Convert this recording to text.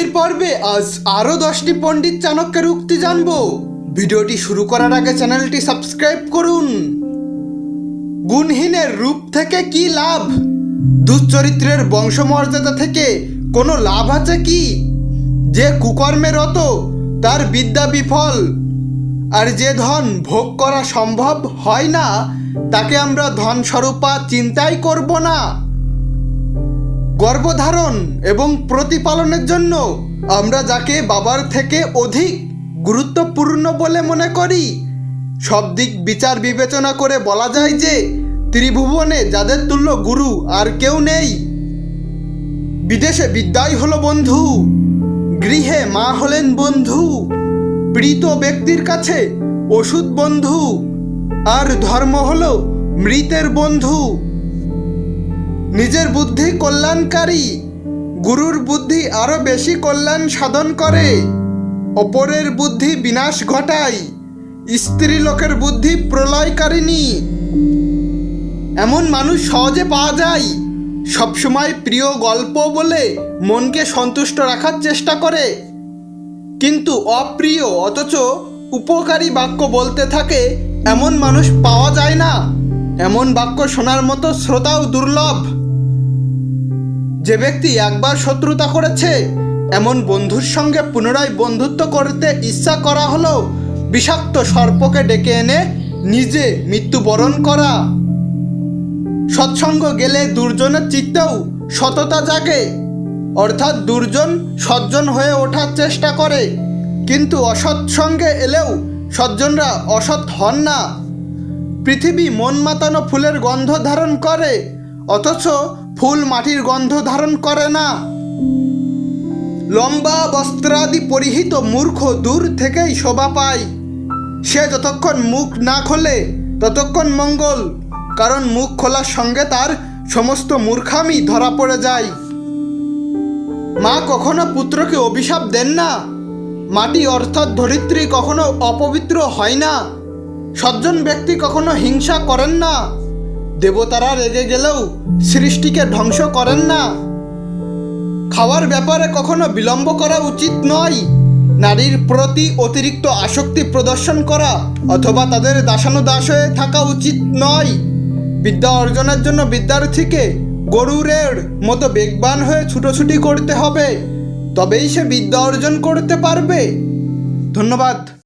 আজকের পর্বে আজ আরও দশটি পণ্ডিত চাণক্যের উক্তি জানব। ভিডিওটি শুরু করার আগে চ্যানেলটি সাবস্ক্রাইব করুন। গুণহীনের রূপ থেকে কি লাভ? দুশ্চরিত্রের বংশমর্যাদা থেকে কোনো লাভ আছে কি? যে কুকর্মে রত, তার বিদ্যা বিফল। আর যে ধন ভোগ করা সম্ভব হয় না, তাকে আমরা ধন স্বরূপা চিন্তাই করব না। গর্ভধারণ এবং প্রতিপালনের জন্য আমরা যাকে বাবার থেকে অধিক গুরুত্বপূর্ণ বলে মনে করি, সব দিক বিচার বিবেচনা করে বলা যায় যে ত্রিভুবনে যাদের তুল্য গুরু আর কেউ নেই। বিদেশে বিদ্যাই হলো বন্ধু, গৃহে মা হলেন বন্ধু, প্রীত ব্যক্তির কাছে ওষুধ বন্ধু, আর ধর্ম হলো মৃতের বন্ধু। নিজের বুদ্ধি কল্যাণকারী, গুরুর বুদ্ধি আরও বেশি কল্যাণ সাধন করে। অপরের বুদ্ধি বিনাশ ঘটায় স্ত্রী লোকের বুদ্ধি প্রলয়কারিণী। এমন মানুষ সহজে পাওয়া যায়, সবসময় প্রিয় গল্প বলে মনকে সন্তুষ্ট রাখার চেষ্টা করে। কিন্তু অপ্রিয় অথচ উপকারী বাক্য বলতে থাকে, এমন মানুষ পাওয়া যায় না। এমন বাক্য শোনার মতো শ্রোতাও দুর্লভ। যে ব্যক্তি একবার শত্রুতা করেছে, এমন বন্ধুর সঙ্গে পুনরায় বন্ধুত্ব করতে ইচ্ছা করা হলো বিষাক্ত সর্পকে ডেকে এনে নিজে মৃত্যুবরণ করা। সৎসঙ্গ গেলে দুর্জনের চিত্তেও সততা জাগে। অর্থাৎ দুর্জন সজ্জন হয়ে ওঠার চেষ্টা করে, কিন্তু অসৎসঙ্গে এলেও সজ্জনরা অসৎ হন না। পৃথিবী মন মাতানো ফুলের গন্ধ ধারণ করে, অথচ ফুল মাটির গন্ধ ধারণ করে না। লম্বা বস্ত্রাদি পরিহিত মূর্খ দূর থেকেই শোভা পায়। সে যতক্ষণ মুখ না খোলে, ততক্ষণ মঙ্গল, কারণ মুখ খোলার সঙ্গে তার সমস্ত মূর্খামি ধরা পড়ে যায়। মা কখনো পুত্রকে অভিশাপ দেন না। মাটি অর্থাৎ ধরিত্রী কখনো অপবিত্র হয় না। সজ্জন ব্যক্তি কখনো হিংসা করেন না। দেবতারা রেগে গেলেও সৃষ্টিকে ধ্বংস করেন না। খাওয়ার ব্যাপারে কখনো বিলম্ব করা উচিত নয়। নারীর প্রতি অতিরিক্ত আসক্তি প্রদর্শন করা অথবা তাদের দাসানুদাস হয়ে থাকা উচিত নয়। বিদ্যা অর্জনের জন্য বিদ্যার্থীকে গরুরের মতো বেগবান হয়ে ছুটোছুটি করতে হবে। তবেই সে বিদ্যা অর্জন করতে পারবে। ধন্যবাদ।